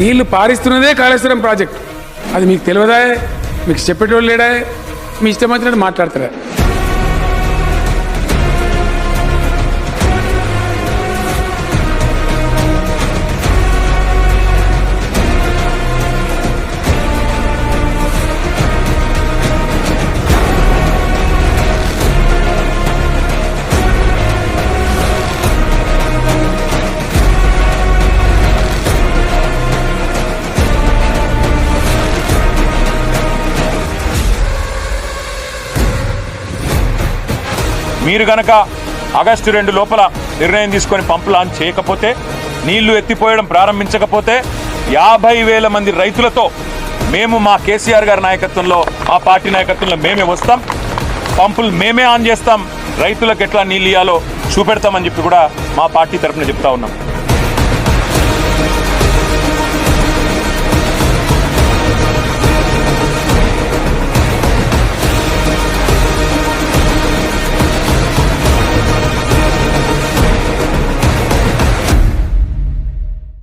నీళ్ళు పారిస్తున్నదే కాళేశ్వరం ప్రాజెక్ట్. అది మీకు తెలియదా మీకు చెప్పేటోళ్ళు లేడా మీ ఇష్టం వచ్చినట్టు మాట్లాడతారా? మీరు గనక ఆగస్టు రెండు లోపల నిర్ణయం తీసుకొని పంపు లాంచ్ చేయకపోతే నీళ్ళు ఎత్తిపోయడం ప్రారంభించకపోతే యాభై వేల మంది రైతులతో మేము మా కేసీఆర్ గారి నాయకత్వంలో మా పార్టీ నాయకత్వంలో మేమే వస్తాం. పంపులు మేమే ఆన్ చేస్తాం. రైతులకు ఎట్లా నీళ్ళు ఇవ్వాలో చూపెడతామని చెప్పి కూడా మా పార్టీ తరఫున చెప్తా ఉన్నాం.